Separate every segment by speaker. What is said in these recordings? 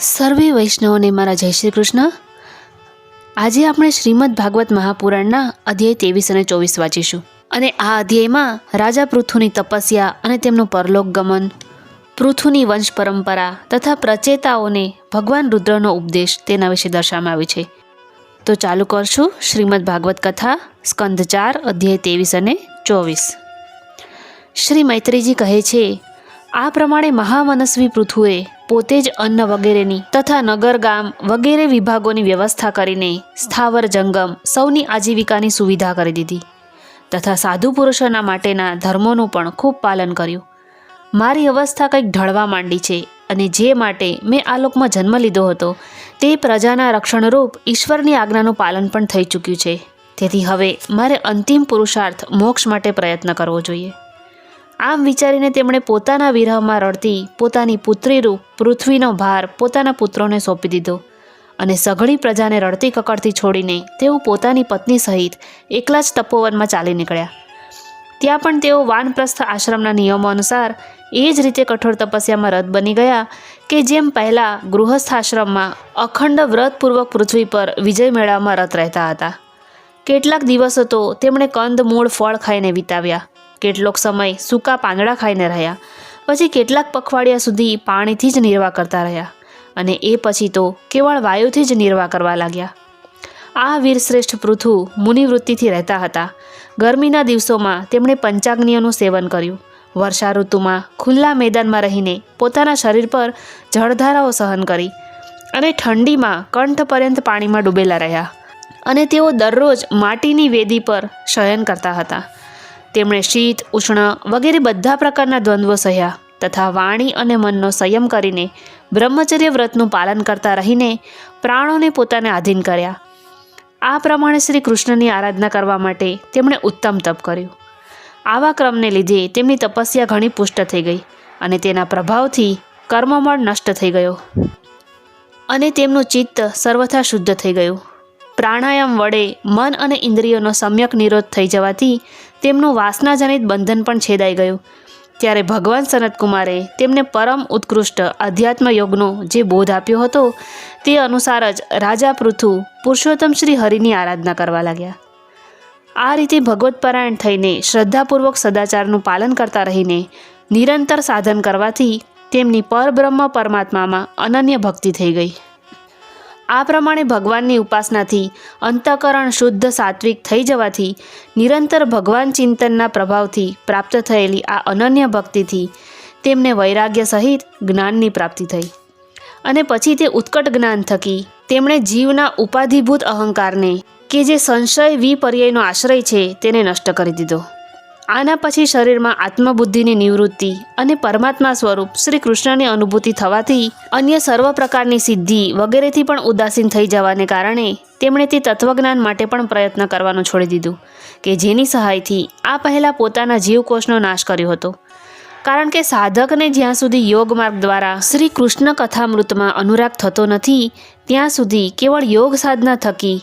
Speaker 1: સર્વે વૈષ્ણવોને મારા જય શ્રી કૃષ્ણ. આજે આપણે શ્રીમદ ભાગવત મહાપુરાણના અધ્યાય ત્રેવીસ અને ચોવીસ વાંચીશું. અને આ અધ્યાયમાં રાજા પૃથુની તપસ્યા અને તેમનું પરલોક ગમન પૃથુની વંશ પરંપરા તથા પ્રચેતાઓને ભગવાન રુદ્રનો ઉપદેશ તેના વિશે દર્શાવવામાં આવે છે. તો ચાલુ કરશું શ્રીમદ ભાગવત કથા, સ્કંદ ચાર, અધ્યાય ત્રેવીસ અને ચોવીસ. શ્રી મૈત્રીજી કહે છે આ પ્રમાણે મહામનસ્વી પૃથુએ પોતે જ અન્ન વગેરેની તથા નગર, ગામ વગેરે વિભાગોની વ્યવસ્થા કરીને સ્થાવર જંગમ સૌની આજીવિકાની સુવિધા કરી દીધી તથા સાધુ પુરુષોના માટેના ધર્મોનું પણ ખૂબ પાલન કર્યું. મારી અવસ્થા કંઈક ઢળવા માંડી છે અને જે માટે મેં આ લોકમાં જન્મ લીધો હતો તે પ્રજાના રક્ષણરૂપ ઈશ્વરની આજ્ઞાનું પાલન પણ થઈ ચૂક્યું છે. તેથી હવે મારે અંતિમ પુરુષાર્થ મોક્ષ માટે પ્રયત્ન કરવો જોઈએ. આમ વિચારીને તેમણે પોતાના વિરહમાં રડતી પોતાની પુત્રીરૂપ પૃથ્વીનો ભાર પોતાના પુત્રોને સોંપી દીધો અને સઘળી પ્રજાને રડતી કકડતી છોડીને તેઓ પોતાની પત્ની સહિત એકલા જ તપોવનમાં ચાલી નીકળ્યા. ત્યાં પણ તેઓ વાનપ્રસ્થ આશ્રમના નિયમો અનુસાર એ જ રીતે કઠોર તપસ્યામાં રદ બની ગયા કે જેમ પહેલાં ગૃહસ્થ આશ્રમમાં અખંડ વ્રતપૂર્વક પૃથ્વી પર વિજય મેળવવામાં રત રહેતા હતા. કેટલાક દિવસો તો તેમણે કંદ, મૂળ, ફળ ખાઈને વિતાવ્યા. કેટલોક સમય સૂકા પાંદડા ખાઈને રહ્યા. પછી કેટલાક પખવાડિયા સુધી પાણીથી જ નિર્વાહ કરતા રહ્યા અને એ પછી તો કેવળ વાયુથી જ નિર્વાહ કરવા લાગ્યા. આ વીરશ્રેષ્ઠ પૃથુ મુનિવૃત્તિથી રહેતા હતા. ગરમીના દિવસોમાં તેમણે પંચાગ્નિઓનું સેવન કર્યું. વર્ષા ઋતુમાં ખુલ્લા મેદાનમાં રહીને પોતાના શરીર પર જળધારાઓ સહન કરી અને ઠંડીમાં કંઠ પર્યંત પાણીમાં ડૂબેલા રહ્યા અને તેઓ દરરોજ માટીની વેદી પર શયન કરતા હતા. તેમણે શીત, ઉષ્ણ વગેરે બધા પ્રકારના દ્વંદ્વો સહ્યા તથા વાણી અને મનનો સંયમ કરીને બ્રહ્મચર્ય વ્રતનું પાલન કરતા રહીને પ્રાણોને પોતાને આધીન કર્યા. આ પ્રમાણે શ્રી કૃષ્ણની આરાધના કરવા માટે તેમણે ઉત્તમ તપ કર્યું. આવા ક્રમને લીધે તેમની તપસ્યા ઘણી પુષ્ટ થઈ ગઈ અને તેના પ્રભાવથી કર્મમળ નષ્ટ થઈ ગયો અને તેમનું ચિત્ત સર્વથા શુદ્ધ થઈ ગયું. પ્રાણાયામ વડે મન અને ઇન્દ્રિયોનો સમ્યક નિરોધ થઈ જવાથી તેમનું વાસનાજનિત બંધન પણ છેદાઈ ગયું. ત્યારે ભગવાન સનતકુમારે તેમને પરમ ઉત્કૃષ્ટ અધ્યાત્મ યોગનો જે બોધ આપ્યો હતો, તે અનુસાર જ રાજા પૃથુ પુરુષોત્તમ શ્રી હરિની આરાધના કરવા લાગ્યા. આ રીતે ભગવતપરાયણ થઈને શ્રદ્ધાપૂર્વક સદાચારનું પાલન કરતા રહીને નિરંતર સાધન કરવાથી તેમની પરબ્રહ્મ પરમાત્મામાં અનન્ય ભક્તિ થઈ ગઈ. આ પ્રમાણે ભગવાનની ઉપાસનાથી અંતઃકરણ શુદ્ધ સાત્વિક થઈ જવાથી નિરંતર ભગવાન ચિંતનના પ્રભાવથી પ્રાપ્ત થયેલી આ અનન્ય ભક્તિથી તેમને વૈરાગ્ય સહિત જ્ઞાનની પ્રાપ્તિ થઈ. અને પછી તે ઉત્કટ જ્ઞાન થકી તેમણે જીવના ઉપાધિભૂત અહંકારને કે જે સંશય વિપર્યયનો આશ્રય છે તેને નષ્ટ કરી દીધો. આના પછી શરીરમાં આત્મબુદ્ધિની નિવૃત્તિ અને પરમાત્મા સ્વરૂપ શ્રી કૃષ્ણની અનુભૂતિ થવાથી અન્ય સર્વ પ્રકારની સિદ્ધિ વગેરેથી પણ ઉદાસીન થઈ જવાને કારણે તેમણે તે તત્વજ્ઞાન માટે પણ પ્રયત્ન કરવાનું છોડી દીધું કે જેની સહાયથી આ પહેલાં પોતાના જીવકોષનો નાશ કર્યો હતો. કારણ કે સાધકને જ્યાં સુધી યોગ માર્ગ દ્વારા શ્રી કૃષ્ણ કથામૃતમાં અનુરાગ થતો નથી, ત્યાં સુધી કેવળ યોગ સાધના થકી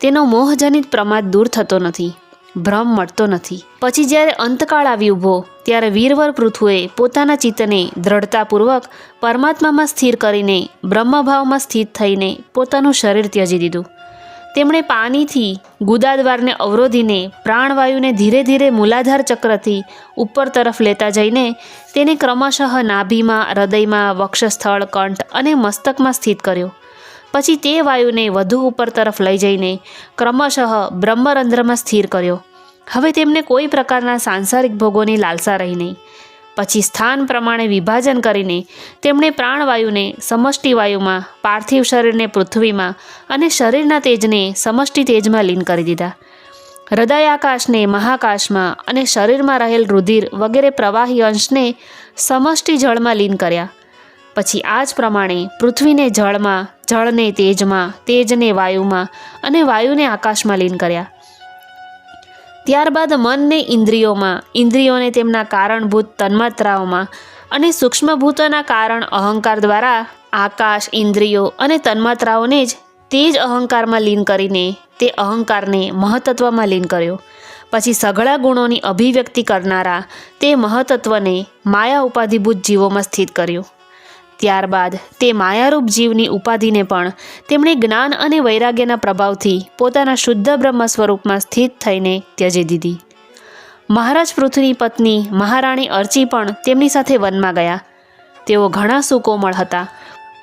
Speaker 1: તેનો મોહજનિત પ્રમાદ દૂર થતો નથી. ભ્રમ મળતો નથી. પછી જ્યારે અંતકાળ આવી ઊભો, ત્યારે વીરવર પૃથુએ પોતાના ચિત્તને દ્રઢતાપૂર્વક પરમાત્મામાં સ્થિર કરીને, બ્રહ્મભાવમાં સ્થિત થઈને પોતાનું શરીર ત્યજી દીધું. તેમણે પાણીથી ગુદાદ્વારને અવરોધીને પ્રાણવાયુને ધીરે ધીરે મૂલાધાર ચક્રથી ઉપર તરફ લેતા જઈને, તેને ક્રમશઃ નાભીમાં, હૃદયમાં, વક્ષસ્થળ, કંઠ અને મસ્તકમાં સ્થિત કર્યો. પછી તે વાયુને વધુ ઉપર તરફ લઈ જઈને ક્રમશઃ બ્રહ્મરંધ્રમાં સ્થિર કર્યો. હવે તેમને કોઈ પ્રકારના સાંસારિક ભોગોની લાલસા રહી નહીં. પછી સ્થાન પ્રમાણે વિભાજન કરીને તેમણે પ્રાણવાયુને સમષ્ટિ વાયુમાં, પાર્થિવ શરીરને પૃથ્વીમાં અને શરીરના તેજને સમષ્ટિ તેજમાં લીન કરી દીધા. હૃદયાકાશને મહાકાશમાં અને શરીરમાં રહેલ રુધિર વગેરે પ્રવાહી અંશને સમષ્ટિ જળમાં લીન કર્યા. પછી આ જ પ્રમાણે પૃથ્વીને જળમાં, જળને તેજમાં, તેજને વાયુમાં અને વાયુને આકાશમાં લીન કર્યા. ત્યારબાદ મનને ઇન્દ્રિયોમાં, ઇન્દ્રિયોને તેમના કારણભૂત તન્માત્રાઓમાં અને સૂક્ષ્મભૂતોના કારણ અહંકાર દ્વારા આકાશ, ઇન્દ્રિયો અને તન્માત્રાઓને જ તે જ અહંકારમાં લીન કરીને તે અહંકારને મહતત્વમાં લીન કર્યો. પછી સઘળા ગુણોની અભિવ્યક્તિ કરનારા તે મહતત્વને માયા ઉપાધિભૂત જીવોમાં સ્થિત કર્યું. ત્યારબાદ તે માયારૂપ જીવની ઉપાધિને પણ તેમણે જ્ઞાન અને વૈરાગ્યના પ્રભાવથી પોતાના શુદ્ધ બ્રહ્મ સ્વરૂપમાં સ્થિત થઈને ત્યજી દીધી. મહારાજ પૃથ્વીની પત્ની મહારાણી અર્ચી પણ તેમની સાથે વનમાં ગયા. તેઓ ઘણા સુકોમળ હતા.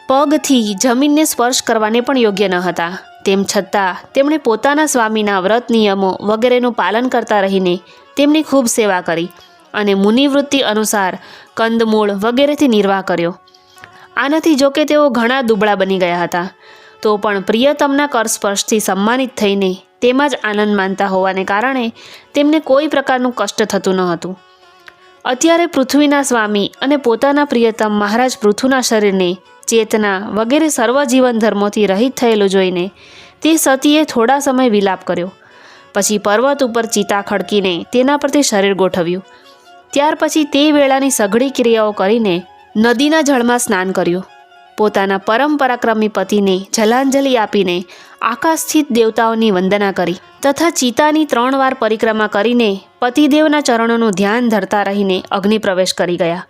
Speaker 1: પગથી જમીનને સ્પર્શ કરવાને પણ યોગ્ય ન હતા. તેમ છતાં તેમણે પોતાના સ્વામીના વ્રત નિયમો વગેરેનું પાલન કરતા રહીને તેમની ખૂબ સેવા કરી અને મુનિવૃત્તિ અનુસાર કંદમૂળ વગેરેથી નિર્વાહ કર્યો. આનાથી જોકે તેઓ ઘણા દુબળા બની ગયા હતા. તો પણ પ્રિયતમના કર સ્પર્શથી સન્માનિત થઈને તેમાં જ આનંદ માનતા હોવાને કારણે તેમને કોઈ પ્રકારનું કષ્ટ થતું ન હતું. અત્યારે પૃથ્વીના સ્વામી અને પોતાના પ્રિયતમ મહારાજ પૃથુના શરીરને ચેતના વગેરે સર્વ જીવન ધર્મોથી રહિત થયેલું જોઈને તે સતીએ થોડા સમય વિલાપ કર્યો. પછી પર્વત ઉપર ચિતા ખડકીને તેના પરથી શરીર ગોઠવ્યું. ત્યાર પછી તે વેળાની સઘળી ક્રિયાઓ કરીને નદીના જળમાં સ્નાન કર્યું. પોતાના પરમ પરાક્રમી પતિને જલાંજલિ આપીને આકાશસ્થિત દેવતાઓની વંદના કરી તથા ચિતાની ત્રણ વાર પરિક્રમા કરીને પતિદેવના ચરણોનું ધ્યાન ધરતા રહીને અગ્નિ પ્રવેશ કરી ગયા.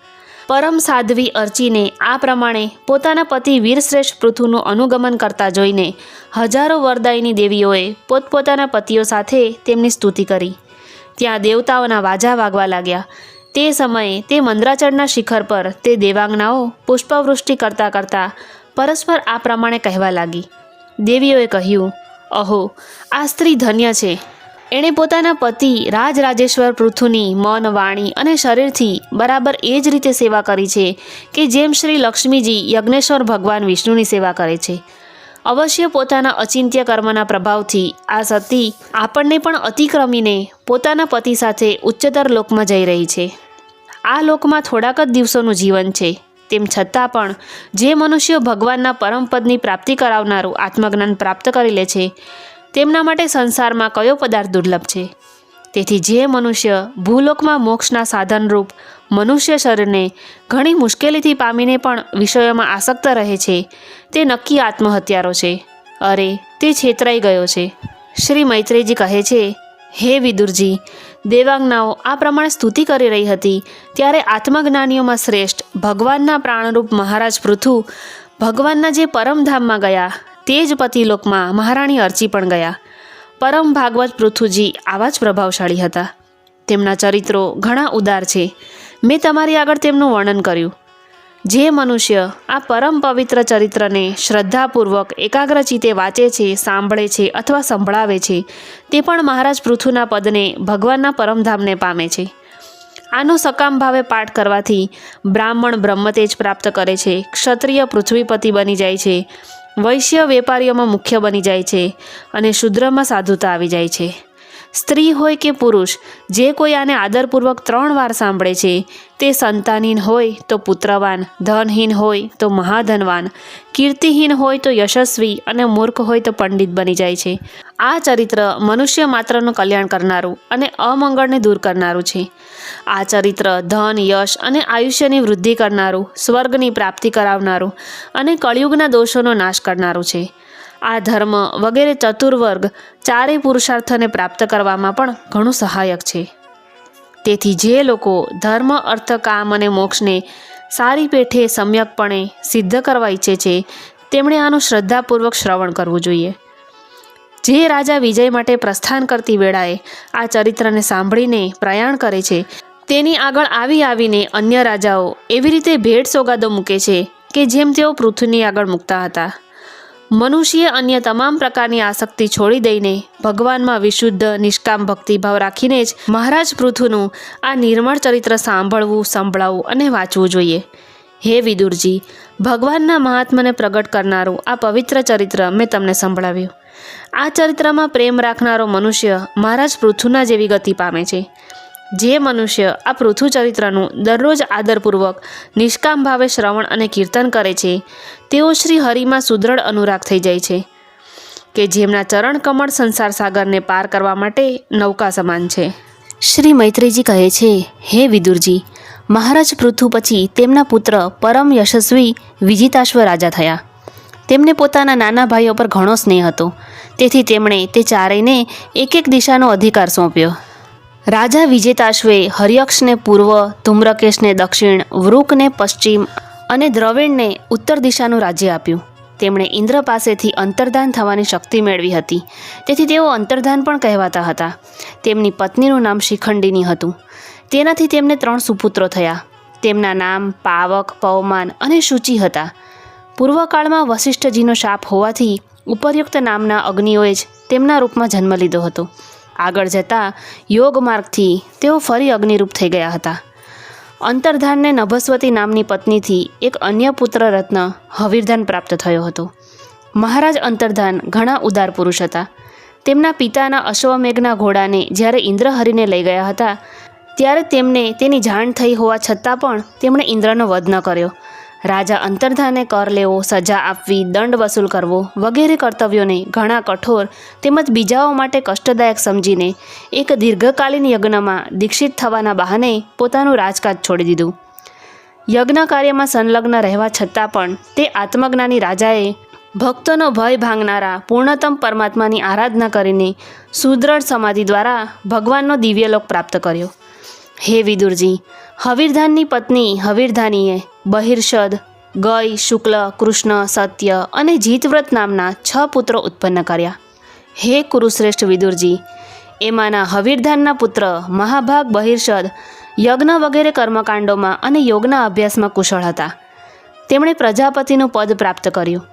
Speaker 1: પરમ સાધ્વી અર્ચીને આ પ્રમાણે પોતાના પતિ વીરશ્રેષ્ઠ પૃથુનું અનુગમન કરતા જોઈને હજારો વરદાયની દેવીઓએ પોતપોતાના પતિઓ સાથે તેમની સ્તુતિ કરી. ત્યાં દેવતાઓના વાજા વાગવા લાગ્યા. તે સમયે તે મંદ્રાચળના શિખર પર તે દેવાંગનાઓ પુષ્પવૃષ્ટિ કરતાં કરતાં પરસ્પર આ પ્રમાણે કહેવા લાગી. દેવીઓએ કહ્યું, અહો, આ સ્ત્રી ધન્ય છે. એણે પોતાના પતિ રાજરાજેશ્વર પૃથુની મન, વાણી અને શરીરથી બરાબર એ જ રીતે સેવા કરી છે કે જેમ શ્રી લક્ષ્મીજી યજ્ઞેશ્વર ભગવાન વિષ્ણુની સેવા કરે છે. અવશ્ય પોતાના અચિંત્ય કર્મના પ્રભાવથી આ સતી આપણને પણ અતિક્રમીને પોતાના પતિ સાથે ઉચ્ચતર લોકમાં જઈ રહી છે. આ લોકમાં થોડાક જ દિવસોનું જીવન છે. તેમ છતાં પણ, જે મનુષ્યો ભગવાનના પરમપદની પ્રાપ્તિ કરાવનારું આત્મજ્ઞાન પ્રાપ્ત કરી લે છે, તેમના માટે સંસારમાં કયો પદાર્થ દુર્લભ છે? તેથી જે મનુષ્ય ભૂલોકમાં મોક્ષના સાધનરૂપ મનુષ્ય શરીરને ઘણી મુશ્કેલીથી પામીને પણ વિષયોમાં આસક્ત રહે છે, તે નક્કી આત્મહત્યારો છે. અરે, તે છેતરાઈ ગયો છે. શ્રી મૈત્રેયજી કહે છે, હે વિદુરજી દેવાંગનાઓ આ પ્રમાણે સ્તુતિ કરી રહી હતી. ત્યારે આત્મજ્ઞાનીઓમાં શ્રેષ્ઠ ભગવાનના પ્રાણરૂપ મહારાજ પૃથુ ભગવાનના જે પરમધામમાં ગયા, તે જ પતિલોકમાં મહારાણી અર્ચી પણ ગયા. પરમ ભાગવત પૃથુજી આવા જ પ્રભાવશાળી હતા. તેમના ચરિત્રો ઘણા ઉદાર છે. મેં તમારી આગળ તેમનું વર્ણન કર્યું. જે મનુષ્ય આ પરમ પવિત્ર ચરિત્રને શ્રદ્ધાપૂર્વક એકાગ્રચિતે વાંચે છે, સાંભળે છે અથવા સંભળાવે છે, તે પણ મહારાજ પૃથુના પદને ભગવાનના પરમધામને પામે છે. આનો સકામ ભાવે પાઠ કરવાથી બ્રાહ્મણ બ્રહ્મતેજ પ્રાપ્ત કરે છે, ક્ષત્રિય પૃથ્વીપતિ બની જાય છે, વૈશ્ય વેપારીઓમાં મુખ્ય બની જાય છે અને શુદ્રમાં સાધુતા આવી જાય છે. સ્ત્રી હોય કે પુરુષ, જે કોઈ આને આદરપૂર્વક ત્રણ વાર સાંભળે છે, તે સંતાનહીન હોય તો પુત્રવાન, ધનહીન હોય તો મહાધનવાન, કીર્તિહીન હોય તો યશસ્વી અને મૂર્ખ હોય તો પંડિત બની જાય છે. આ ચરિત્ર મનુષ્ય માત્રનું કલ્યાણ કરનારું અને અમંગળને દૂર કરનારું છે. આ ચરિત્ર ધન, યશ અને આયુષ્યની વૃદ્ધિ કરનારું, સ્વર્ગની પ્રાપ્તિ કરાવનારું અને કળિયુગના દોષોનો નાશ કરનારું છે. આ ધર્મ વગેરે ચતુર્વર્ગ ચારેય પુરુષાર્થને પ્રાપ્ત કરવામાં પણ ઘણું સહાયક છે. તેથી જે લોકો ધર્મ, અર્થ, કામ અને મોક્ષને સારી પેઠે સમ્યકપણે સિદ્ધ કરવા ઈચ્છે છે, તેમણે આનું શ્રદ્ધાપૂર્વક શ્રવણ કરવું જોઈએ. જે રાજા વિજય માટે પ્રસ્થાન કરતી વેળાએ આ ચરિત્રને સાંભળીને પ્રયાણ કરે છે, તેની આગળ આવી આવીને અન્ય રાજાઓ એવી રીતે ભેટ સોગાદો મૂકે છે કે જેમ તેઓ પૃથ્વીની આગળ મૂકતા હતા. મનુષ્ય અન્ય તમામ પ્રકારની આસક્તિ છોડી દઈને ભગવાનમાં વિશુદ્ધ, નિષ્કામ ભક્તિભાવ રાખીને જ મહારાજ પૃથુનું આ નિર્મળ ચરિત્ર સાંભળવું, સંભળાવવું અને વાંચવું જોઈએ. હે વિદુરજી, ભગવાનના મહાત્માને પ્રગટ કરનારું આ પવિત્ર ચરિત્ર મેં તમને સંભળાવ્યું. આ ચરિત્રમાં પ્રેમ રાખનારો મનુષ્ય મહારાજ પૃથુના જેવી ગતિ પામે છે. જે મનુષ્ય આ પૃથુ ચરિત્રનું દરરોજ આદરપૂર્વક, નિષ્કામ ભાવે શ્રવણ અને કીર્તન કરે છે, તેઓ શ્રી હરિમાં સુદૃઢ અનુરાગ થઈ જાય છે, કે જેમના ચરણ કમળ સંસાર સાગરને પાર કરવા માટે નૌકા સમાન છે. શ્રી મૈત્રીજી કહે છે, હે વિદુરજી, મહારાજ પૃથુ પછી તેમના પુત્ર પરમ યશસ્વી વિજિતાશ્વ રાજા થયા. તેમને પોતાના નાના ભાઈઓ પર ઘણો સ્નેહ હતો. તેથી તેમણે તે ચારેયને એક એક દિશાનો અધિકાર સોંપ્યો. રાજા વિજેતાશ્વે હરિયક્ષને પૂર્વ, ધૂમ્રકેશને દક્ષિણ, વૃકને પશ્ચિમ અને દ્રવિડને ઉત્તર દિશાનું રાજ્ય આપ્યું. તેમણે ઇન્દ્ર પાસેથી અંતર્ધાન થવાની શક્તિ મેળવી હતી. તેથી તેઓ અંતર્ધાન પણ કહેવાતા હતા. તેમની પત્નીનું નામ શિખંડીની હતું. તેનાથી તેમને ત્રણ સુપુત્રો થયા. તેમના નામ પાવક, પવમાન અને શુચિ હતા. પૂર્વકાળમાં વશિષ્ઠજીનો શાપ હોવાથી ઉપરયુક્ત નામના અગ્નિઓએ જ તેમના રૂપમાં જન્મ લીધો હતો. આગળ જતાં યોગ માર્ગથી તેઓ ફરી અગ્નિરૂપ થઈ ગયા હતા. અંતર્ધાનને નભસ્વતી નામની પત્નીથી એક અન્ય પુત્ર રત્ન હવીરધાન પ્રાપ્ત થયો હતો. મહારાજ અંતર્ધાન ઘણા ઉદાર પુરુષ હતા. તેમના પિતાના અશ્વમેઘના ઘોડાને જ્યારે ઇન્દ્રહરિને લઈ ગયા હતા, ત્યારે તેમને તેની જાણ થઈ હોવા છતાં પણ તેમણે ઇન્દ્રનો વધ ન કર્યો. રાજા અંતર્ધાને કર લેવો, સજા આપવી, દંડ વસૂલ કરવો વગેરે કર્તવ્યોને ઘણા કઠોર તેમજ બીજાઓ માટે કષ્ટદાયક સમજીને એક દીર્ઘકાલીન યજ્ઞમાં દીક્ષિત થવાના બહાને પોતાનું રાજકાજ છોડી દીધું. યજ્ઞ કાર્યમાં સંલગ્ન રહેવા છતાં પણ તે આત્મજ્ઞાની રાજાએ ભક્તોનો ભય ભાંગનારા પૂર્ણતમ પરમાત્માની આરાધના કરીને સુદૃઢ સમાધિ દ્વારા ભગવાનનો દિવ્યલોક પ્રાપ્ત કર્યો. હે વિદુરજી, હવીરધાનની પત્ની હવીરધાનીએ બહિર્ષદ, ગય, શુક્લ, કૃષ્ણ, સત્ય અને જીતવ્રત નામના છ પુત્રો ઉત્પન્ન કર્યા. હે કુરુશ્રેષ્ઠ વિદુરજી, એમાંના હવીરધાનના પુત્ર, મહાભાગ બહિર્ષદ, યજ્ઞ વગેરે કર્મકાંડોમાં અને યોગના અભ્યાસમાં કુશળ હતા. તેમણે પ્રજાપતિનું પદ પ્રાપ્ત કર્યું.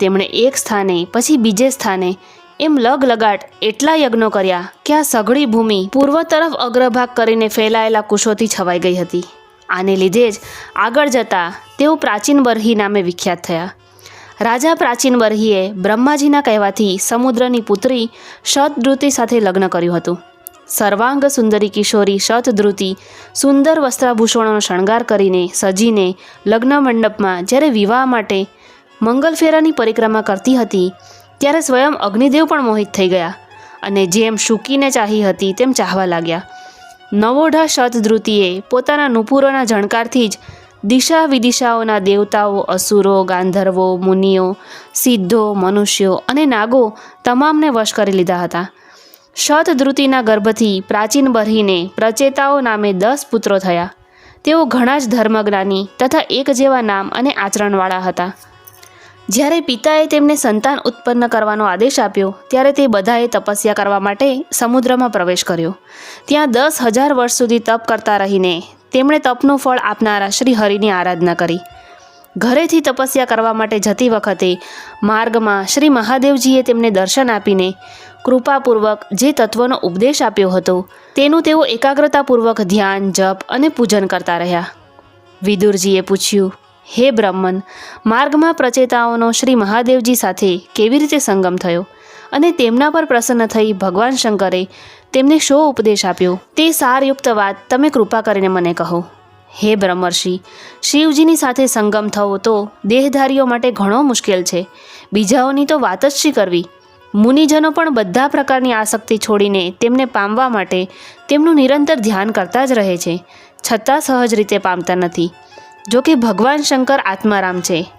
Speaker 1: તેમણે એક સ્થાને, પછી બીજે સ્થાને એમ લગ લગાટ એટલા યજ્ઞો કર્યા કે આ સઘળી ભૂમિ પૂર્વ તરફ અગ્રભાગ કરીને ફેલાયેલા કુશોથી છવાઈ ગઈ હતી. આને લીધે જ આગળ જતાં તેઓ પ્રાચીન બરહી નામે વિખ્યાત થયા. રાજા પ્રાચીન બરહીએ બ્રહ્માજીના કહેવાથી સમુદ્રની પુત્રી શતદ્રુતિ સાથે લગ્ન કર્યું હતું. સર્વાંગ સુંદરી કિશોરી શતદ્રુતિ સુંદર વસ્ત્રાભૂષણોનો શણગાર કરીને સજીને લગ્ન મંડપમાં જ્યારે વિવાહ માટે મંગલફેરાની પરિક્રમા કરતી હતી ત્યારે સ્વયં અગ્નિદેવ પણ મોહિત થઈ ગયા અને જેમ શુકીને ચાહી હતી તેમ ચાહવા લાગ્યા. નવોઢા શતધ્રુતિએ પોતાના નુપુરોના જણકારથી જ દિશા વિદિશાઓના દેવતાઓ, અસુરો, ગાંધર્વો, મુનિઓ, સિદ્ધો, મનુષ્યો અને નાગો તમામને વશ કરી લીધા હતા. શતધ્રુતિના ગર્ભથી પ્રાચીન બરહીને પ્રચેતાઓ નામે દસ પુત્રો થયા. તેઓ ઘણા જ ધર્મજ્ઞાની તથા એક જેવા નામ અને આચરણવાળા હતા. જ્યારે પિતાએ તેમને સંતાન ઉત્પન્ન કરવાનો આદેશ આપ્યો, ત્યારે તે બધાએ તપસ્યા કરવા માટે સમુદ્રમાં પ્રવેશ કર્યો. ત્યાં દસ હજાર વર્ષ સુધી તપ કરતા રહીને તેમણે તપનું ફળ આપનારા શ્રી હરિની આરાધના કરી. ઘરેથી તપસ્યા કરવા માટે જતી વખતે માર્ગમાં શ્રી મહાદેવજીએ તેમને દર્શન આપીને કૃપાપૂર્વક જે તત્વનો ઉપદેશ આપ્યો હતો, તેનું તેઓ એકાગ્રતાપૂર્વક ધ્યાન, જપ અને પૂજન કરતા રહ્યા. વિદુરજીએ પૂછ્યું હે બ્રહ્મન, માર્ગમાં પ્રચેતાઓનો શ્રી મહાદેવજી સાથે કેવી રીતે સંગમ થયો? અને તેમના પર પ્રસન્ન થઈ ભગવાન શંકરે તેમને શો ઉપદેશ આપ્યો? તે સારયુક્ત વાત તમે કૃપા કરીને મને કહો. હે બ્રહ્મર્ષિ, શિવજીની સાથે સંગમ થવો તો દેહધારીઓ માટે ઘણો મુશ્કેલ છે. બીજાઓની તો વાત જ શી કરવી? મુનિજનો પણ બધા પ્રકારની આસક્તિ છોડીને તેમને પામવા માટે તેમનું નિરંતર ધ્યાન કરતા જ રહે છે. છતાં સહજ રીતે પામતા નથી. જો કે ભગવાન શંકર આત્મારામ છે.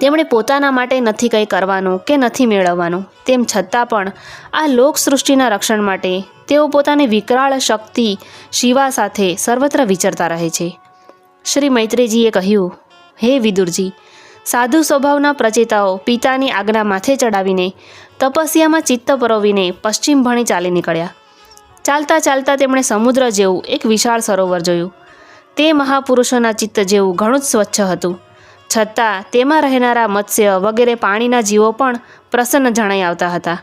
Speaker 1: તેમણે પોતાના માટે નથી કંઈ કરવાનું કે નથી મેળવવાનું. તેમ છતાં પણ આ લોકસૃષ્ટિના રક્ષણ માટે તેઓ પોતાની વિકરાળ શક્તિ શિવા સાથે સર્વત્ર વિચરતા રહે છે. શ્રી મૈત્રેયજીએ કહ્યું, હે વિદુરજી, સાધુ સ્વભાવના પ્રચેતાઓ પિતાની આજ્ઞા માથે ચડાવીને તપસ્યામાં ચિત્ત પરોવીને પશ્ચિમ ભણી ચાલી નીકળ્યા. ચાલતા ચાલતા તેમણે સમુદ્ર જેવું એક વિશાળ સરોવર જોયું. તે મહાપુરુષોના ચિત્ત જેવું ઘણું જ સ્વચ્છ હતું. છતાં તેમાં રહેનારા મત્સ્ય વગેરે પાણીના જીવો પણ પ્રસન્ન જણાઈ આવતા હતા.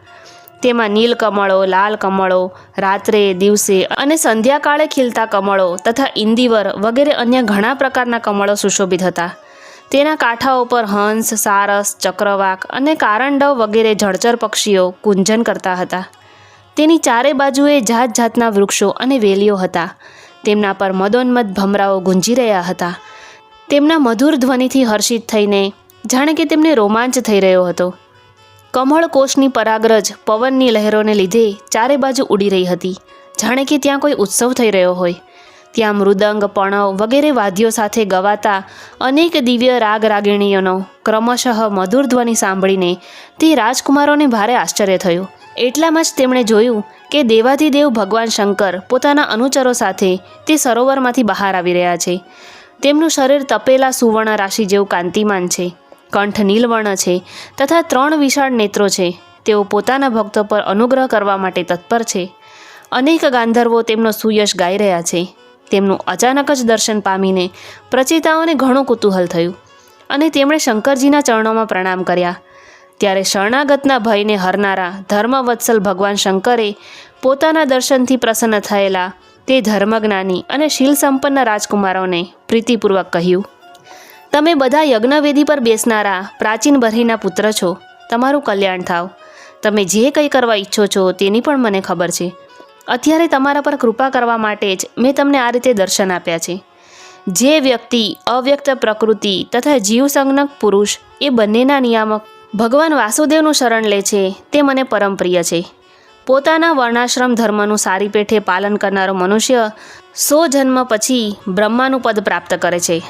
Speaker 1: તેમાં નીલ કમળો, લાલ કમળો, રાત્રે, દિવસે અને સંધ્યાકાળે ખીલતા કમળો તથા ઇન્દિવર વગેરે અન્ય ઘણા પ્રકારના કમળો સુશોભિત હતા. તેના કાંઠાઓ પર હંસ, સારસ, ચક્રવાક અને કારંડવ વગેરે જળચર પક્ષીઓ કુંજન કરતા હતા. તેની ચારે બાજુએ જાત જાતના વૃક્ષો અને વેલીઓ હતા. તેમના પર મદોન્મદ ભમરાઓ ગુંજી રહ્યા હતા. તેમના મધુર ધ્વનિથી હર્ષિત થઈને જાણે કે તેમને રોમાંચ થઈ રહ્યો હતો. કમળકોષની પરાગરજ પવનની લહેરોને લીધે ચારે બાજુ ઉડી રહી હતી. જાણે કે ત્યાં કોઈ ઉત્સવ થઈ રહ્યો હોય. ત્યાં મૃદંગ, પણવ વગેરે વાદ્યો સાથે ગવાતા અનેક દિવ્ય રાગ રાગિણીઓનો ક્રમશઃ મધુર ધ્વનિ સાંભળીને તે રાજકુમારોને ભારે આશ્ચર્ય થયું. એટલામાં જ તેમણે જોયું કે દેવાધિદેવ ભગવાન શંકર પોતાના અનુચરો સાથે તે સરોવરમાંથી બહાર આવી રહ્યા છે. તેમનું શરીર તપેલા સુવર્ણ રાશિ જેવું કાંતિમાન છે. કંઠ નીલવર્ણ છે તથા ત્રણ વિશાળ નેત્રો છે. તેઓ પોતાના ભક્તો પર અનુગ્રહ કરવા માટે તત્પર છે. અનેક ગાંધર્વો તેમનો સુયશ ગાઈ રહ્યા છે. તેમનું અચાનક જ દર્શન પામીને પ્રચેતાઓને ઘણું કુતૂહલ થયું અને તેમણે શંકરજીના ચરણોમાં પ્રણામ કર્યા. ત્યારે શરણાગતના ભયને હરનારા ધર્મવત્સલ ભગવાન શંકરે પોતાના દર્શનથી પ્રસન્ન થયેલા તે ધર્મજ્ઞાની અને શીલ સંપન્ન રાજકુમારોને પ્રીતિપૂર્વક કહ્યું, તમે બધા યજ્ઞવેદી પર બેસનારા પ્રાચીન બરહીના પુત્ર છો. તમારું કલ્યાણ થાવ. તમે જે કંઈ કરવા ઈચ્છો છો તેની પણ મને ખબર છે. અત્યારે તમારા પર કૃપા કરવા માટે જ મેં તમને આ રીતે દર્શન આપ્યા છે. જે વ્યક્તિ અવ્યક્ત પ્રકૃતિ તથા જીવ સંજ્ઞક પુરુષ એ બંનેના નિયામક ભગવાન વાસુદેવનું શરણ લે છે, તે મને પરમ પ્રિય છે. પોતાના વર્ણાશ્રમ ધર્મનું સારી પેઠે પાલન કરનારો મનુષ્ય સો જન્મ પછી બ્રહ્માનું પદ પ્રાપ્ત કરે છે.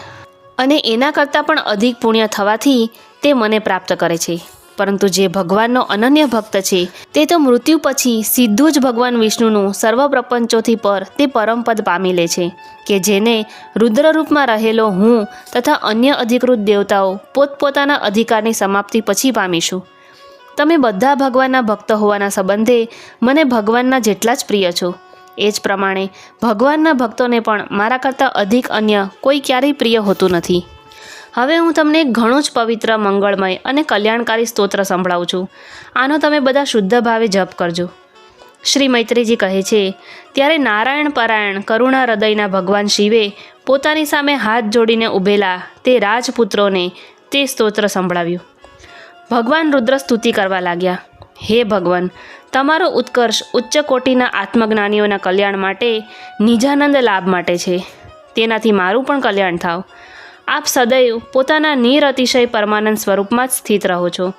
Speaker 1: અને એના કરતાં પણ અધિક પુણ્ય થવાથી તે મને પ્રાપ્ત કરે છે. પરંતુ જે ભગવાનનો અનન્ય ભક્ત છે, તે તો મૃત્યુ પછી સીધું જ ભગવાન વિષ્ણુનું સર્વ પ્રપંચોથી પર તે પરમપદ પામી લે છે, કે જેને રુદ્રરૂપમાં રહેલો હું તથા અન્ય અધિકૃત દેવતાઓ પોતપોતાના અધિકારની સમાપ્તિ પછી પામીશું. તમે બધા ભગવાનના ભક્ત હોવાના સંબંધે મને ભગવાનના જેટલા જ પ્રિય છો. એ જ પ્રમાણે ભગવાનના ભક્તોને પણ મારા કરતાં અધિક અન્ય કોઈ ક્યારેય પ્રિય હોતું નથી. હવે હું તમને ઘણું જ પવિત્ર, મંગળમય અને કલ્યાણકારી સ્તોત્ર સંભળાવું છું. આનો તમે બધા શુદ્ધ ભાવે જપ કરજો. શ્રી મૈત્રીજી કહે છે, ત્યારે નારાયણ પરાયણ કરુણા હૃદયના ભગવાન શિવે પોતાની સામે હાથ જોડીને ઊભેલા તે રાજપુત્રોને તે સ્તોત્ર સંભળાવ્યું. ભગવાન રુદ્ર સ્તુતિ કરવા લાગ્યા. હે ભગવાન, તમારો ઉત્કર્ષ ઉચ્ચ કોટીના આત્મજ્ઞાનીઓના કલ્યાણ માટે નિજાનંદ લાભ માટે છે. તેનાથી મારું પણ કલ્યાણ થાવ. આપ સદૈવ પોતાના નિરઅતિશય પરમાનંદ સ્વરૂપમાં જ સ્થિત રહો છો.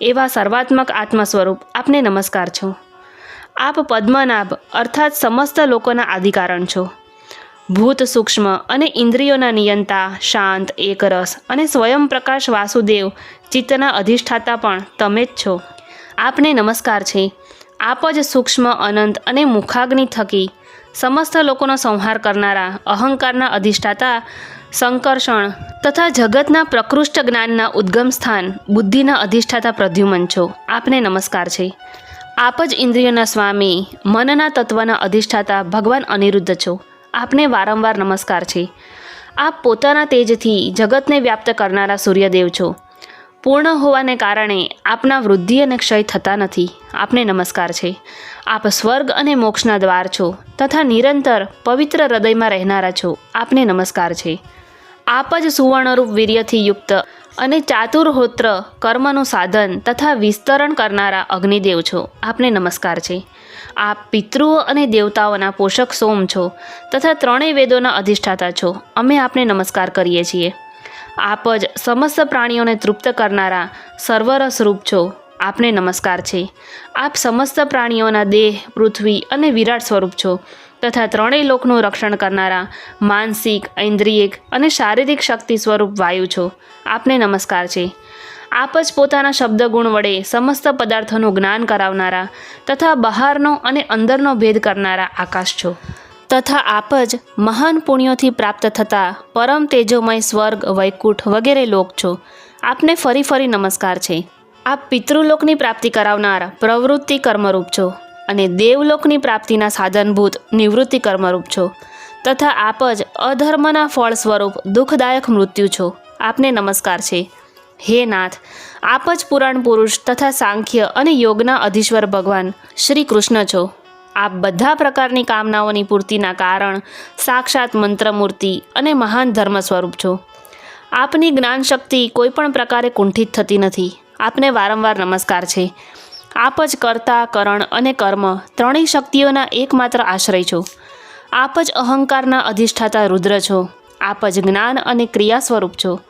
Speaker 1: એવા સર્વાત્મક આત્મ સ્વરૂપ આપને નમસ્કાર છો. આપ પદ્મનાભ, અર્થાત સમસ્ત લોકોના આદિકારણ છો. ભૂત સૂક્ષ્મ અને ઇન્દ્રિયોના નિયંતા, શાંત, એકરસ અને સ્વયં પ્રકાશ વાસુદેવ ચિત્તના અધિષ્ઠાતા પણ તમે જ છો. આપને નમસ્કાર છે. આપ જ સૂક્ષ્મ, અનંત અને મુખાગ્નિ થકી સમસ્ત લોકોનો સંહાર કરનારા અહંકારના અધિષ્ઠાતા સંકર્ષણ તથા જગતના પ્રકૃષ્ટ જ્ઞાનના ઉદ્ગમ સ્થાન બુદ્ધિના અધિષ્ઠાતા પ્રદ્યુમન છો આપને નમસ્કાર છે. આપ જ ઇન્દ્રિયોના સ્વામી, મનના તત્વના અધિષ્ઠાતા ભગવાન અનિરુદ્ધ છો આપને વારંવાર નમસ્કાર છે. આપ પોતાના તેજથી જગતને વ્યાપ્ત કરનારા સૂર્યદેવ છો પૂર્ણ હોવાને કારણે આપના વૃદ્ધિ અને ક્ષય થતા નથી. આપને નમસ્કાર છે. આપ સ્વર્ગ અને મોક્ષના દ્વાર છો તથા નિરંતર પવિત્ર હૃદયમાં રહેનારા છો. આપને નમસ્કાર છે. આપ જ સુવર્ણરૂપ વીર્યથી યુક્ત અને ચાતુર્હોત્ર કર્મનું સાધન તથા વિસ્તરણ કરનારા અગ્નિદેવ છો. આપને નમસ્કાર છે. આપ પિતૃઓ અને દેવતાઓના પોષક સોમ છો તથા ત્રણેય વેદોના અધિષ્ઠાતા છો. અમે આપને નમસ્કાર કરીએ છીએ. આપ જ સમસ્ત પ્રાણીઓને તૃપ્ત કરનારા સર્વરસ રૂપ છો. આપને નમસ્કાર છે. આપ સમસ્ત પ્રાણીઓના દેહ, પૃથ્વી અને વિરાટ સ્વરૂપ છો. તથા ત્રણેય લોકનું રક્ષણ કરનારા માનસિક ઐન્દ્રિયિક અને શારીરિક શક્તિ સ્વરૂપ વાયુ છો. આપને નમસ્કાર છે. આપ જ પોતાના શબ્દગુણ વડે સમસ્ત પદાર્થોનું જ્ઞાન કરાવનારા તથા બહારનો અને અંદરનો ભેદ કરનારા આકાશ છો. તથા આપ જ મહાન પુણ્યોથી પ્રાપ્ત થતા પરમ તેજોમય સ્વર્ગ, વૈકુંઠ વગેરે લોક છો. આપને ફરી ફરી નમસ્કાર છે. આપ પિતૃલોકની પ્રાપ્તિ કરાવનાર પ્રવૃત્તિ કર્મરૂપ છો. અને દેવલોકની પ્રાપ્તિના સાધનભૂત નિવૃત્તિ કર્મરૂપ છો. તથા આપ જ અધર્મના ફળ સ્વરૂપ દુઃખદાયક મૃત્યુ છો. આપને નમસ્કાર છે. હે નાથ, આપ જ પુરાણ પુરુષ તથા સાંખ્ય અને યોગના અધીશ્વર ભગવાન શ્રી કૃષ્ણ છો. આપ બધા પ્રકારની કામનાઓની પૂર્તિના કારણ સાક્ષાત મંત્રમૂર્તિ અને મહાન ધર્મ સ્વરૂપ છો. આપની જ્ઞાન શક્તિ કોઈપણ પ્રકારે કુંઠિત થતી નથી. આપને વારંવાર નમસ્કાર છે. આપ જ કર્તા, કરણ અને કર્મ ત્રણેય શક્તિઓના એકમાત્ર આશ્રય છો. આપ જ અહંકારના અધિષ્ઠાતા રુદ્ર છો. આપ જ જ્ઞાન અને ક્રિયા સ્વરૂપ છો.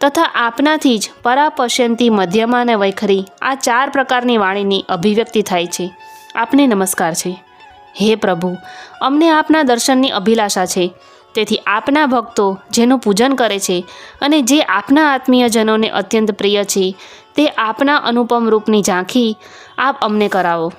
Speaker 1: તથા આપનાથી જ પરાપશ્યંતી, મધ્યમાં અને વૈખરી આ ચાર પ્રકારની વાણીની અભિવ્યક્તિ થાય છે. આપને નમસ્કાર છે. હે પ્રભુ, અમને આપના દર્શનની અભિલાષા છે. તેથી આપના ભક્તો જેનું પૂજન કરે છે અને જે આપના આત્મીયજનોને અત્યંત પ્રિય છે, તે આપના અનુપમ રૂપની ઝાંખી આપ અમને કરાવો.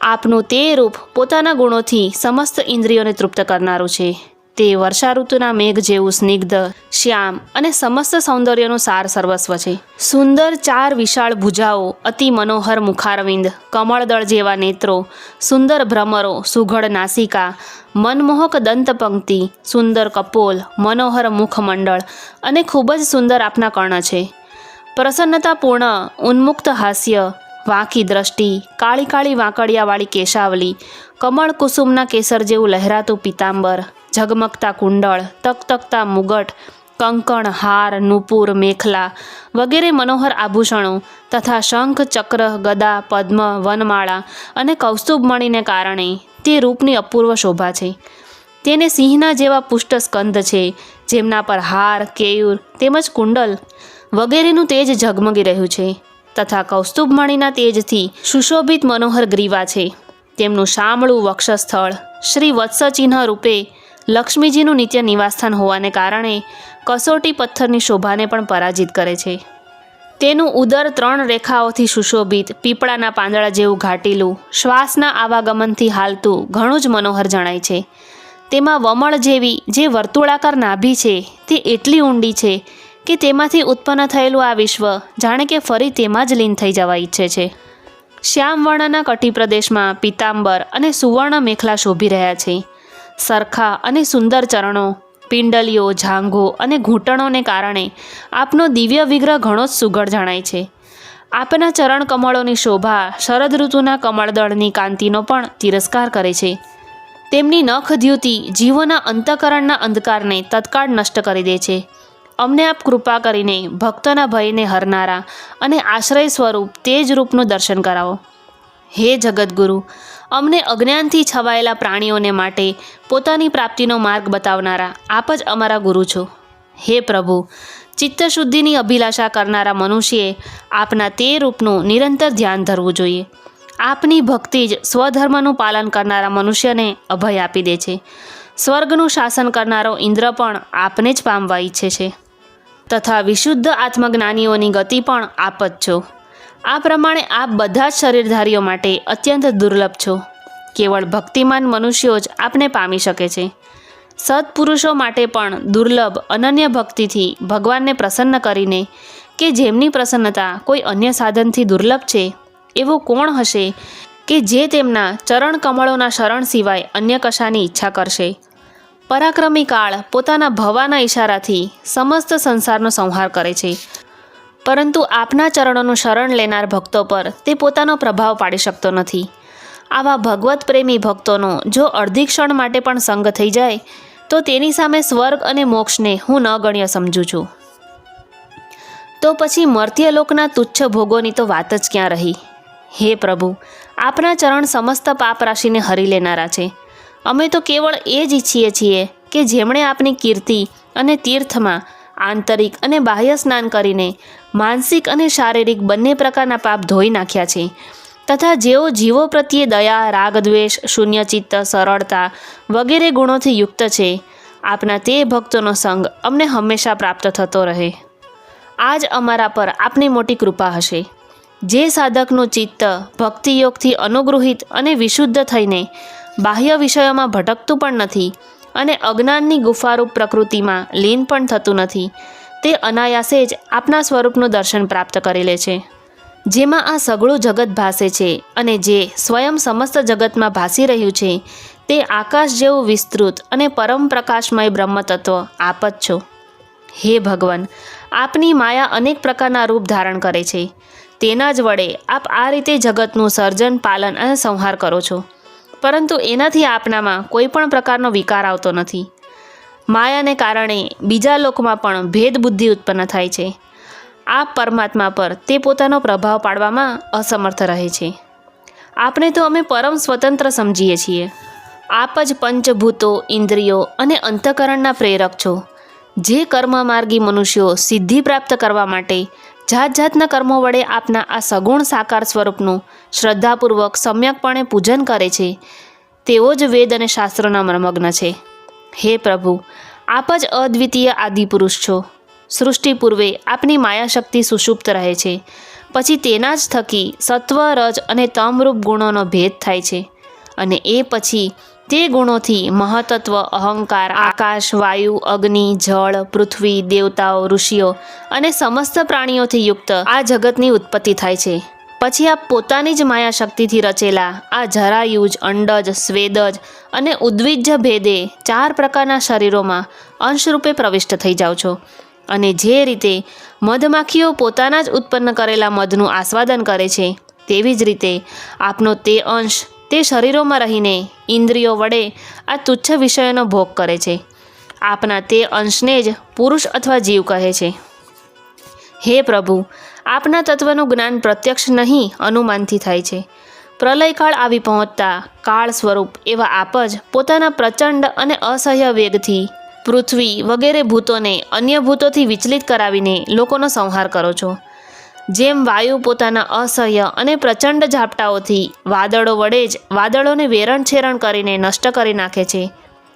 Speaker 1: આપનું તે રૂપ પોતાના ગુણોથી સમસ્ત ઇન્દ્રિયોને તૃપ્ત કરનારું છે. તે વર્ષા ઋતુના મેઘ જેવું સ્નિગ્ધ, શ્યામ અને સમસ્ત સૌંદર્યનું સાર સર્વસ્વ છે. સુંદર ચાર વિશાળ ભુજાઓ, અતિ મનોહર મુખારવિંદ, કમળદળ જેવા નેત્રો, સુંદર ભ્રમરો, સુઘડ નાસિકા, મનમોહક દંતપંક્તિ સુંદર કપોલ, મનોહર મુખમંડળ અને ખૂબ જ સુંદર આપના કર્ણ છે. પ્રસન્નતાપૂર્ણ, ઉન્મુક્ત હાસ્ય વાંકી દ્રષ્ટિ, કાળી કાળી વાંકડિયાવાળી કેશાવલી, કમળ કુસુમના કેસર જેવું લહેરાતું પિતાંબર, ઝગમગતા કુંડળ, તકતકતા મુગટ, કંકણ, હાર, નુપુર, મેખલા વગેરે મનોહર આભૂષણો તથા શંખ, ચક્ર, ગદા, પદ્મ, વનમાળા અને કૌસ્તુભમણીને કારણે તે રૂપની અપૂર્વ શોભા છે. તેને સિંહના જેવા પુષ્ટ સ્કંદ છે, જેમના પર હાર, કેયુર તેમજ કુંડલ વગેરેનું તેજ ઝગમગી રહ્યું છે. તથા કૌસ્તુભમણીના તેજથી સુશોભિત મનોહર ગ્રીવા છે. તેમનું શામળું વક્ષસ્થળ શ્રી વત્સચિહ્ન રૂપે લક્ષ્મીજીનું નિત્ય નિવાસસ્થાન હોવાને કારણે કસોટી પથ્થરની શોભાને પણ પરાજિત કરે છે. તેનું ઉદર ત્રણ રેખાઓથી સુશોભિત, પીપળાના પાંદડા જેવું ઘાટીલું, શ્વાસના આવાગમનથી હાલતું ઘણું જ મનોહર જણાય છે. તેમાં વમળ જેવી જે વર્તુળાકાર નાભી છે તે એટલી ઊંડી છે કે તેમાંથી ઉત્પન્ન થયેલું આ વિશ્વ, જાણે કે ફરી તેમાં જ લીન થઈ જવા ઈચ્છે છે. શ્યામ વર્ણના કટી પીતાંબર અને સુવર્ણ મેખલા શોભી રહ્યા છે. સરખા અને સુંદર ચરણો, પિંડલીઓ જાંઘો અને ઘૂંટણોને કારણે આપનો દિવ્ય વિગ્રહ ઘણો જ સુઘડ જણાય છે. આપના ચરણ કમળોની શોભા શરદ ઋતુના કમળદળની કાંતિનો પણ તિરસ્કાર કરે છે. તેમની નખ દ્યુતિ જીવોના અંતકરણના અંધકારને તત્કાળ નષ્ટ કરી દે છે. અમને આપ કૃપા કરીને ભક્તોના ભયને હરનારા અને આશ્રય સ્વરૂપ તે જ રૂપનું દર્શન કરાવો. હે જગદગુરુ, અમને અજ્ઞાનથી છવાયેલા પ્રાણીઓને માટે પોતાની પ્રાપ્તિનો માર્ગ બતાવનારા આપ જ અમારા ગુરુ છો. હે પ્રભુ, ચિત્તશુદ્ધિની અભિલાષા કરનારા મનુષ્યએ આપના તે રૂપનું નિરંતર ધ્યાન ધરવું જોઈએ. આપની ભક્તિ જ સ્વધર્મનું પાલન કરનારા મનુષ્યને અભય આપી દે છે. સ્વર્ગનું શાસન કરનારો ઇન્દ્ર પણ આપને જ પામવા ઈચ્છે છે. તથા વિશુદ્ધ આત્મજ્ઞાનીઓની ગતિ પણ આપ જ છો. આ પ્રમાણે આપ બધા જ શરીરધારીઓ માટે અત્યંત દુર્લભ છો. કેવળ ભક્તિમાન મનુષ્યો જ આપને પામી શકે છે. સત્પુરુષો માટે પણ દુર્લભ અનન્ય ભક્તિથી ભગવાનને પ્રસન્ન કરીને કે જેમની પ્રસન્નતા કોઈ અન્ય સાધનથી દુર્લભ છે, એવો કોણ હશે કે જે તેમના ચરણ કમળોના શરણ સિવાય અન્ય કશાની ઈચ્છા કરશે? પરાક્રમી કાળ પોતાના ભવાના ઈશારાથી સમસ્ત સંસારનો સંહાર કરે છે. પરંતુ આપના ચરણોનું શરણ લેનાર ભક્તો પર તે પોતાનો પ્રભાવ પાડી શકતો નથી. આવા ભગવત પ્રેમી ભક્તોનો જો અડધી ક્ષણ માટે પણ સંગ થઈ જાય, તો તેની સામે સ્વર્ગ અને મોક્ષને હું ન ગણ્ય સમજું છું. તો પછી મર્ત્ય લોકના તુચ્છ ભોગોની તો વાત જ ક્યાં રહી? હે પ્રભુ, આપના ચરણ સમસ્ત પાપ રાશિને હરી લેનારા છે. અમે તો કેવળ એ જ ઈચ્છીએ છીએ કે જેમણે આપની કીર્તિ અને તીર્થમાં આંતરિક અને બાહ્ય સ્નાન કરીને માનસિક અને શારીરિક બંને પ્રકારના પાપ ધોઈ નાખ્યા છે. તથા જેઓ જીવો પ્રત્યે દયા, રાગ, દ્વેષ શૂન્યચિત્ત સરળતા વગેરે ગુણોથી યુક્ત છે, આપના તે ભક્તોનો સંગ અમને હંમેશા પ્રાપ્ત થતો રહે. આજ અમારા પર આપની મોટી કૃપા હશે. જે સાધકનું ચિત્ત ભક્તિયોગથી અનુગૃહિત અને વિશુદ્ધ થઈને બાહ્ય વિષયોમાં ભટકતું પણ નથી અને અજ્ઞાનની ગુફારૂપ પ્રકૃતિમાં લીન પણ થતું નથી. તે અનાયાસે જ આપના સ્વરૂપનું દર્શન પ્રાપ્ત કરી લે છે. જેમાં આ સગળું જગત ભાસે છે અને જે સ્વયં સમસ્ત જગતમાં ભાસી રહ્યું છે, તે આકાશ જેવું વિસ્તૃત અને પરમ પ્રકાશમય બ્રહ્મતત્વ આપ જ છો. હે ભગવાન, આપની માયા અનેક પ્રકારના રૂપ ધારણ કરે છે. તેના જ વડે આપ આ રીતે જગતનું સર્જન, પાલન અને સંહાર કરો છો. પરંતુ એનાથી આપનામાં કોઈ પણ પ્રકારનો વિકાર આવતો નથી. માયાને કારણે બીજા લોકમાં પણ ભેદ બુદ્ધિ ઉત્પન્ન થાય છે. આ પરમાત્મા પર તે પોતાનો પ્રભાવ પાડવામાં અસમર્થ રહે છે. આપણે તો અમે પરમ સ્વતંત્ર સમજીએ છીએ. આપ જ પંચભૂતો, ઇન્દ્રિયો અને અંતઃકરણના પ્રેરક છો. જે કર્મ માર્ગી મનુષ્યો સિદ્ધિ પ્રાપ્ત કરવા માટે જાત જાતના કર્મો વડે આપના આ સગુણ સાકાર સ્વરૂપનું શ્રદ્ધાપૂર્વક સમ્યકપણે પૂજન કરે છે. તેઓ જ વેદ અને શાસ્ત્રોના મર્મગ્ન છે. હે પ્રભુ, આપ જ અદ્વિતીય આદિપુરુષ છો. સૃષ્ટિ પૂર્વે આપની માયાશક્તિ સુષુપ્ત રહે છે. પછી તેના જ થકી સત્વ, રજ અને તમરૂપ ગુણોનો ભેદ થાય છે. અને એ પછી તે ગુણોથી મહતત્વ, અહંકાર, આકાશ, વાયુ, અગ્નિ, જળ, પૃથ્વી, દેવતાઓ, ઋષિઓ અને સમસ્ત પ્રાણીઓથી યુક્ત આ જગતની ઉત્પત્તિ થાય છે. પછી આપ પોતાની જ માયા શક્તિથી રચેલા આ જરાયુજ, અંડજ, સ્વેદજ અને ઉદ્વિજ ભેદે ચાર પ્રકારના શરીરોમાં અંશરૂપે પ્રવિષ્ટ થઈ જાઓ છો અને જે રીતે મધમાખીઓ પોતાના જ ઉત્પન્ન કરેલા મધનું આસ્વાદન કરે છે, તેવી જ રીતે આપનો તે અંશ તે શરીરોમાં રહીને ઇન્દ્રિયો વડે આ તુચ્છ વિષયોનો ભોગ કરે છે. આપના તે અંશને જ પુરુષ અથવા જીવ કહે છે. હે પ્રભુ, આપના તત્વનું જ્ઞાન પ્રત્યક્ષ નહીં, અનુમાનથી થાય છે. પ્રલયકાળ આવી પહોંચતા કાળ સ્વરૂપ એવા આપ જ પોતાના પ્રચંડ અને અસહ્ય વેગથી પૃથ્વી વગેરે ભૂતોને અન્ય ભૂતોથી વિચલિત કરાવીને લોકોનો સંહાર કરો છો. જેમ વાયુ પોતાના અસહ્ય અને પ્રચંડ ઝાપટાઓથી વાદળો વડે જ વાદળોને વેરણછેરણ કરીને નષ્ટ કરી નાખે છે.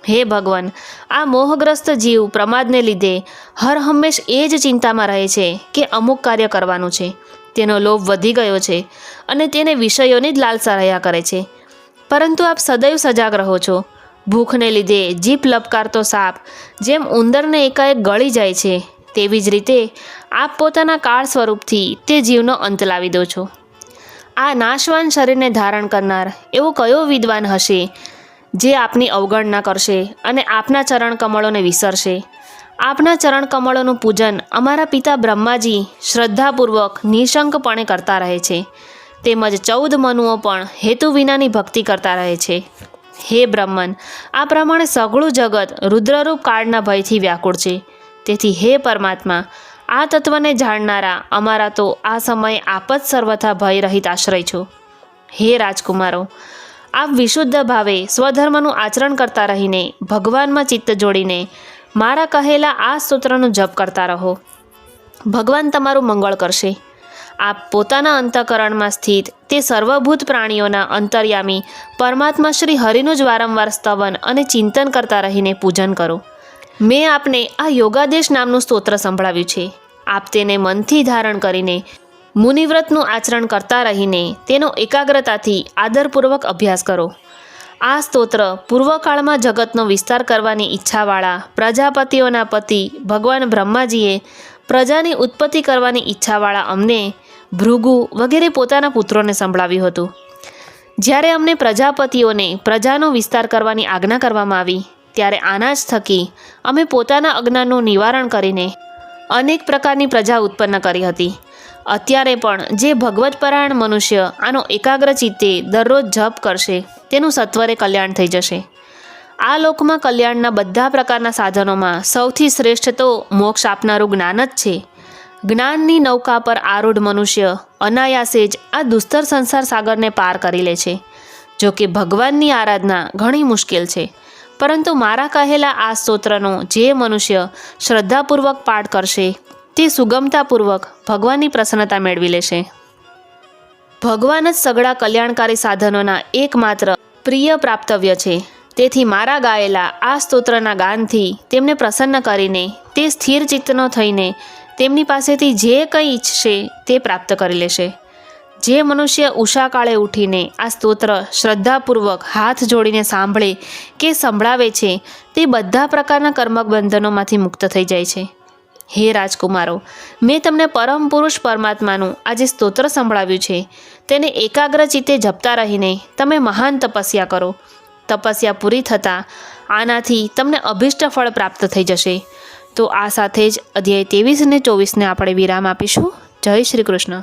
Speaker 1: હે ભગવાન, આ મોહગ્રસ્ત જીવ પ્રમાદને લીધે હર હંમેશ એ જ ચિંતામાં રહે છે કે અમુક કાર્ય કરવાનું છે. તેનો લોભ વધી ગયો છે અને તેને વિષયોની જ લાલસા રહ્યા કરે છે. પરંતુ આપ સદૈવ સજાગ રહો છો. ભૂખને લીધે જીભ લપકારતો સાપ જેમ ઉંદરને એકાએક ગળી જાય છે તેવી જ રીતે આપ પોતાના કાળ સ્વરૂપથી તે જીવનો અંત લાવી દો છો. આ નાશવાન શરીરને ધારણ કરનાર એવો કયો વિદ્વાન હશે, જે આપની અવગણના કરશે અને આપના ચરણ કમળોને વિસરશે? આપના ચરણ કમળોનું પૂજન અમારા પિતા બ્રહ્માજી શ્રદ્ધાપૂર્વક, નિશંકપણે કરતા રહે છે. તેમજ ચૌદ મનુઓ પણ હેતુ વિનાની ભક્તિ કરતા રહે છે. હે બ્રહ્મન, આ પ્રમાણે સઘળું જગત રુદ્રરૂપ કાળના ભયથી વ્યાકુળ છે. તેથી હે પરમાત્મા, આ તત્વને જાણનારા અમારા તો આ સમયે આપ જ સર્વથા ભય રહિત આશ્રય છો. હે રાજકુમારો, આપ વિશુદ્ધ ભાવે સ્વધર્મનું આચરણ કરતા રહીને, ભગવાનમાં ચિત્ત જોડીને, મારા કહેલા આ સ્તોત્રનો જપ કરતા રહો. ભગવાન તમારું મંગળ કરશે. આપ પોતાના અંતઃકરણમાં સ્થિત તે સર્વભૂત પ્રાણીઓના અંતર્યામી પરમાત્મા શ્રી હરિનું જ વારંવાર સ્તવન અને ચિંતન કરતા રહીને પૂજન કરો. મેં આપને આ યોગાદેશ નામનું સ્તોત્ર સંભળાવ્યું છે. આપ તેને મનથી ધારણ કરીને, મુનિવ્રતનું આચરણ કરતા રહીને તેનો એકાગ્રતાથી આદરપૂર્વક અભ્યાસ કરો. આ સ્તોત્ર પૂર્વકાળમાં જગતનો વિસ્તાર કરવાની ઈચ્છાવાળા પ્રજાપતિઓના પતિ ભગવાન બ્રહ્માજીએ પ્રજાની ઉત્પત્તિ કરવાની ઈચ્છાવાળા અમને, ભૃગુ વગેરે પોતાના પુત્રોને સંભળાવ્યું હતું. જ્યારે અમને પ્રજાપતિઓને પ્રજાનો વિસ્તાર કરવાની આજ્ઞા કરવામાં આવી ત્યારે આના જ થકી અમે પોતાના અજ્ઞાનનું નિવારણ કરીને અનેક પ્રકારની પ્રજા ઉત્પન્ન કરી હતી. અત્યારે પણ જે ભગવતપરાયણ મનુષ્ય આનો એકાગ્ર ચિત્તે દરરોજ જપ કરશે, તેનું સત્વરે કલ્યાણ થઈ જશે. આ લોકમાં કલ્યાણના બધા પ્રકારના સાધનોમાં સૌથી શ્રેષ્ઠ તો મોક્ષ આપનારું જ્ઞાન જ છે. જ્ઞાનની નૌકા પર આરૂઢ મનુષ્ય અનાયાસે જ આ દુસ્તર સંસાર સાગરને પાર કરી લે છે. જો કે ભગવાનની આરાધના ઘણી મુશ્કેલ છે. પરંતુ મારા કહેલા આ સ્તોત્રનો જે મનુષ્ય શ્રદ્ધાપૂર્વક પાઠ કરશે, તે સુગમતાપૂર્વક ભગવાનની પ્રસન્નતા મેળવી લેશે. ભગવાન જ સગળા કલ્યાણકારી સાધનોના એકમાત્ર પ્રિય પ્રાપ્તવ્ય છે. તેથી મારા ગાયેલા આ સ્તોત્રના ગાનથી તેમને પ્રસન્ન કરીને, તે સ્થિર ચિત્તનો થઈને તેમની પાસેથી જે કંઈ ઈચ્છશે, તે પ્રાપ્ત કરી લેશે. જે મનુષ્ય ઉષાકાળે ઉઠીને આ સ્તોત્ર શ્રદ્ધાપૂર્વક હાથ જોડીને સાંભળે કે સંભળાવે છે, તે બધા પ્રકારના કર્મક બંધનોમાંથી મુક્ત થઈ જાય છે. હે રાજકુમારો, મેં તમને પરમ પુરુષ પરમાત્માનું આજે સ્તોત્ર સંભળાવ્યું છે. તેને એકાગ્ર ચિત્તે જપતા રહીને તમે મહાન તપસ્યા કરો. તપસ્યા પૂરી થતાં આનાથી તમને અભિષ્ટ ફળ પ્રાપ્ત થઈ જશે. તો આ સાથે જ અધ્યાય ત્રેવીસ અને ચોવીસને આપણે વિરામ આપીશું. જય શ્રી કૃષ્ણ.